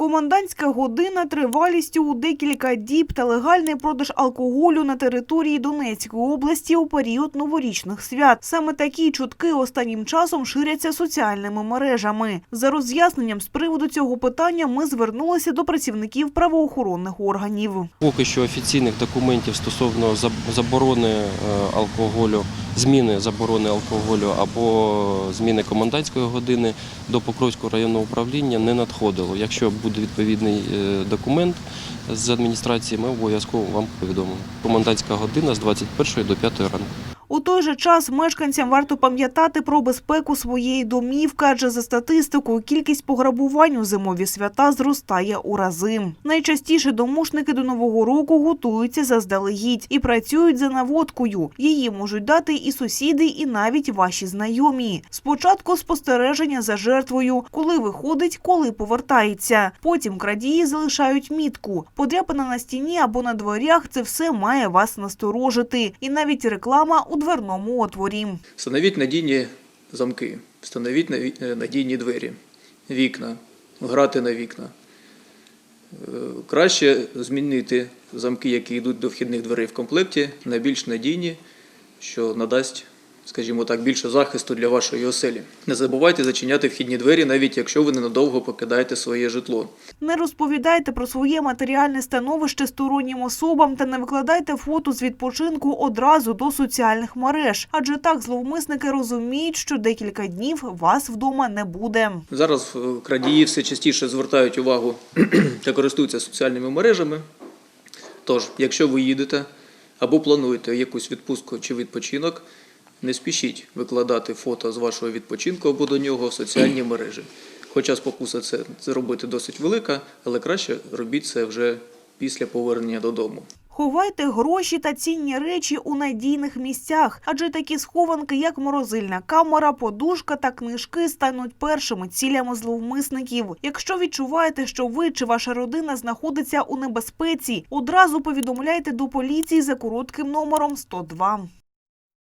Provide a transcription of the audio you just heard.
Комендантська година тривалістю у декілька діб та легальний продаж алкоголю на території Донецької області у період новорічних свят. Саме такі чутки останнім часом ширяться соціальними мережами. За роз'ясненням з приводу цього питання ми звернулися до працівників правоохоронних органів. Поки що офіційних документів стосовно заборони е, алкоголю, зміни заборони алкоголю або зміни комендантської години до Покровського районного управління не надходило. Якщо буде відповідний е, документ з адміністрації, ми обов'язково вам повідомимо. Комендантська година з 21 до 5 ранку. У той же час мешканцям варто пам'ятати про безпеку своєї домівки, адже за статистикою кількість пограбувань у зимові свята зростає у рази. Найчастіше домушники до нового року готуються заздалегідь і працюють за наводкою. Її можуть дати і сусіди, і навіть ваші знайомі. Спочатку спостереження за жертвою, коли виходить, коли повертається. Потім крадії залишають мітку. Подряпина на стіні або на дверях це все має вас насторожити. І навіть реклама у дверному отворі. Встановіть надійні замки, встановіть е, надійні двері, вікна, грати на вікна. Е, Краще змінити замки, які йдуть до вхідних дверей в комплекті, на більш надійні, що надасть, скажімо так, більше захисту для вашої оселі. Не забувайте зачиняти вхідні двері, навіть якщо ви ненадовго покидаєте своє житло. Не розповідайте про своє матеріальне становище стороннім особам та не викладайте фото з відпочинку одразу до соціальних мереж, адже так зловмисники розуміють, що декілька днів вас вдома не буде. Зараз крадії все частіше звертають увагу та користуються соціальними мережами. Тож, якщо ви їдете або плануєте якусь відпустку чи відпочинок, не спішіть викладати фото з вашого відпочинку або до нього в соціальні мережі. Хоча спокуса це зробити досить велика, але краще робіть це вже після повернення додому. Ховайте гроші та цінні речі у надійних місцях, адже такі схованки, як морозильна камера, подушка та книжки, стануть першими цілями зловмисників. Якщо відчуваєте, що ви чи ваша родина знаходиться у небезпеці, одразу повідомляйте до поліції за коротким номером 102.